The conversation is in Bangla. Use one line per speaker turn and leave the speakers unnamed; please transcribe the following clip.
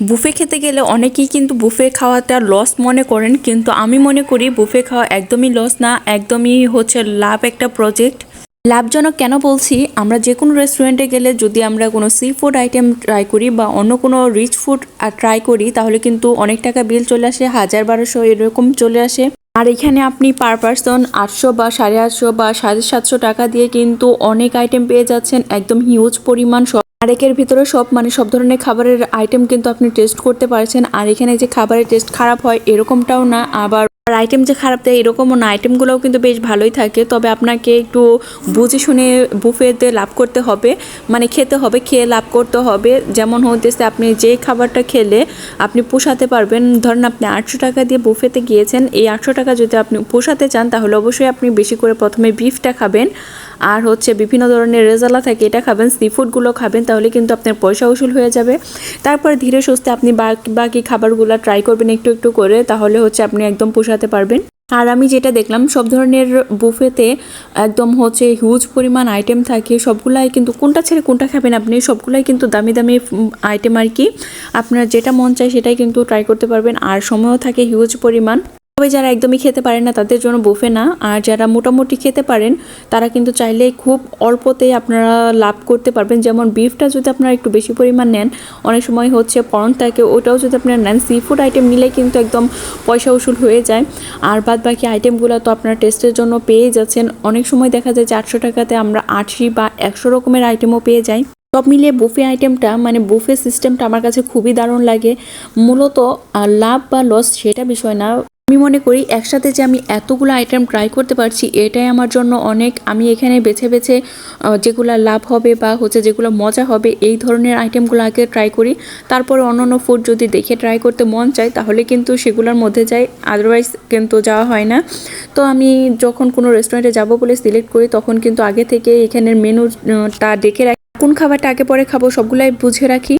বুফে খেতে গেলে অনেকেই কিন্তু বুফে খাওয়াটা লস মনে করেন, কিন্তু আমি মনে করি বুফে খাওয়া একদমই লস না, একদমই হচ্ছে লাভ একটা প্রজেক্ট লাভজনক কেন বলছি? আমরা যে কোনো রেস্টুরেন্টে গেলে যদি আমরা কোনো সি ফুড আইটেম ট্রাই করি বা অন্য কোনো রিচ ফুড ট্রাই করি, তাহলে কিন্তু অনেক টাকা বিল চলে আসে, হাজার বারোশো এরকম চলে আসে। আর এখানে আপনি পার পারসন আটশো বা সাড়ে আটশো বা সাড়ে সাতশো টাকা দিয়ে কিন্তু অনেক আইটেম পেয়ে যাচ্ছেন, একদম হিউজ পরিমাণ সব আরেকের ভিতরে সব মানে সব ধরনের খাবারের আইটেম কিন্তু আপনি টেস্ট করতে পারছেন। আর এখানে যে খাবারের টেস্ট খারাপ হয়, এরকমটাও না। আবার আইটেম যে খারাপ দেয়, এরকমও না। আইটেমগুলোও কিন্তু বেশ ভালোই থাকে। তবে আপনাকে একটু বুঝে শুনে বুফেতে লাভ করতে হবে। মানে খেতে হবে, খেয়ে লাভ করতে হবে। যেমন হতেছে আপনি যে খাবারটা খেলে আপনি পোষাতে পারবেন। ধরেন আপনি আটশো টাকা দিয়ে বুফেতে গিয়েছেন। এই আটশো টাকা যদি আপনি পোষাতে চান, তাহলে অবশ্যই আপনি বেশি করে প্রথমে বিফটা খাবেন। আর হচ্ছে বিভিন্ন ধরনের রেজালা থাকে, এটা খাবেন সি ফুডগুলো খাবেন, তাহলে কিন্তু আপনার পয়সা উসুল হয়ে যাবে। তারপর ধীরে সুস্থে আপনি বাকি বাকি খাবারগুলো ট্রাই করবেন একটু একটু করে, তাহলে হচ্ছে আপনি একদম পোষাতে পারবেন। আর আমি যেটা দেখলাম, সব ধরনের বুফেতে একদম হচ্ছে হিউজ পরিমাণ আইটেম থাকে, সবগুলাই কিন্তু কোনটা ছেড়ে কোনটা খাবেন আপনি, সবগুলাই কিন্তু দামি দামি আইটেম আর কি। আপনার যেটা মন চায় সেটাই কিন্তু ট্রাই করতে পারবেন, আর সময়ও থাকে হিউজ পরিমাণ। তবে যারা একদমই খেতে পারেন না, তাদের জন্য বুফে না। আর যারা মোটামুটি খেতে পারেন, তারা কিন্তু চাইলে খুব অল্পতেই আপনারা লাভ করতে পারবেন। যেমন বিফটা যদি আপনারা একটু বেশি পরিমাণ নেন, অনেক সময় হচ্ছে পরন থাকে ওটাও যদি আপনারা নেন সি ফুড আইটেম নিলে কিন্তু একদম পয়সা উসুল হয়ে যায়। আর বাদ বাকি আইটেমগুলো তো আপনারা টেস্টের জন্য পেয়ে যাচ্ছেন। অনেক সময় দেখা যায় যে আটশো টাকাতে আমরা আশি বা একশো রকমের আইটেমও পেয়ে যাই। সব মিলিয়ে বুফে আইটেমটা মানে বুফে সিস্টেমটা আমার কাছে খুবই দারুণ লাগে। মূলত লাভ বা লস সেটা বিষয় না। আমি মনে করি একসাথে যে আমি এতগুলো আইটেম ট্রাই করতে পারছি, এটাই আমার জন্য অনেক। আমি এখানে বেছে বেছে যেগুলো লাভ হবে বা হচ্ছে যেগুলো মজা হবে, এই ধরনের আইটেমগুলো আগে ট্রাই করি। তারপরে অন্য অন্য ফুড যদি দেখে ট্রাই করতে মন চায়, তাহলে কিন্তু সেগুলোর মধ্যে যাই আদারওয়াইজ কিন্তু যাওয়া হয় না। তো আমি যখন কোনো রেস্টুরেন্টে যাব বলে সিলেক্ট করি, তখন কিন্তু আগে থেকে এখানের মেনুটা দেখে রাখি। কোন খাবারটা আগে পরে খাব সবগুলাই বুঝে রাখি।